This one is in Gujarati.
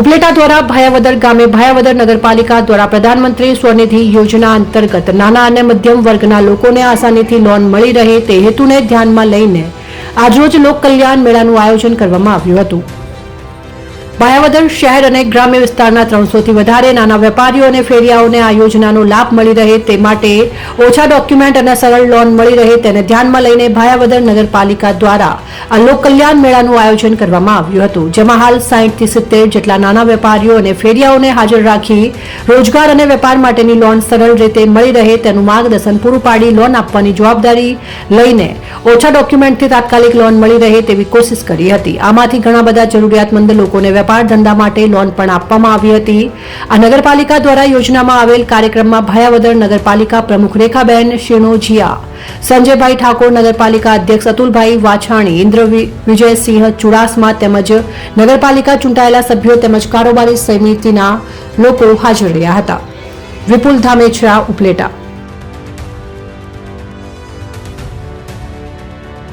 ઉપલેટા દ્વારા ભાયાવદર ગામે ભાયાવદર નગરપાલિકા દ્વારા પ્રધાનમંત્રી સ્વનિધિ યોજના અંતર્ગત નાના અને મધ્યમ વર્ગના લોકોને આસાનીથી લોન મળી રહે તે હેતુને ધ્યાનમાં લઈને આજરોજ લોક કલ્યાણ મેળાનું આયોજન કરવામાં આવ્યું હતું. ભાયાવદર શહેર અને ગ્રામ્ય વિસ્તારના ત્રણસોથી વધારે નાના વેપારીઓ અને ફેરિયાઓને આ યોજનાનો લાભ મળી રહે તે માટે ઓછા ડોક્યુમેન્ટ અને સરળ લોન મળી રહે તેને ધ્યાનમાં લઈને ભાયાવદર નગરપાલિકા દ્વારા આ લોકકલ્યાણ મેળાનું આયોજન કરવામાં આવ્યું હતું, જેમાં હાલ સાહીઠથી સિત્તેર જેટલા નાના વેપારીઓ અને ફેરિયાઓને હાજર રાખી રોજગાર અને વેપાર માટેની લોન સરળ રીતે મળી રહે તેનું માર્ગદર્શન પૂરું પાડી લોન આપવાની જવાબદારી લઈને ઓછા ડોક્યુમેન્ટથી તાત્કાલિક લોન મળી રહે તેવી કોશિશ કરી હતી. આમાંથી ઘણા બધા જરૂરિયાતમંદ લોકોને વેપાર ધંધા માટે લોન પણ આપવામાં આવી હતી. આ નગરપાલિકા દ્વારા યોજનામાં આવેલ કાર્યક્રમમાં ભયાવદર નગરપાલિકા પ્રમુખ રેખાબેન શિણોજીયા, સંજયભાઈ ઠાકોર નગરપાલિકા અધ્યક્ષ અતુલભાઈ વાછાણી, ઇન્દ્ર વિજયસિંહ ચુડાસમા તેમજ નગરપાલિકા ચૂંટાયેલા સભ્યો તેમજ કારોબારી સમિતિના લોકો હાજર રહ્યા હતા. વિપુલ ધામેછરા ઉપલેટા.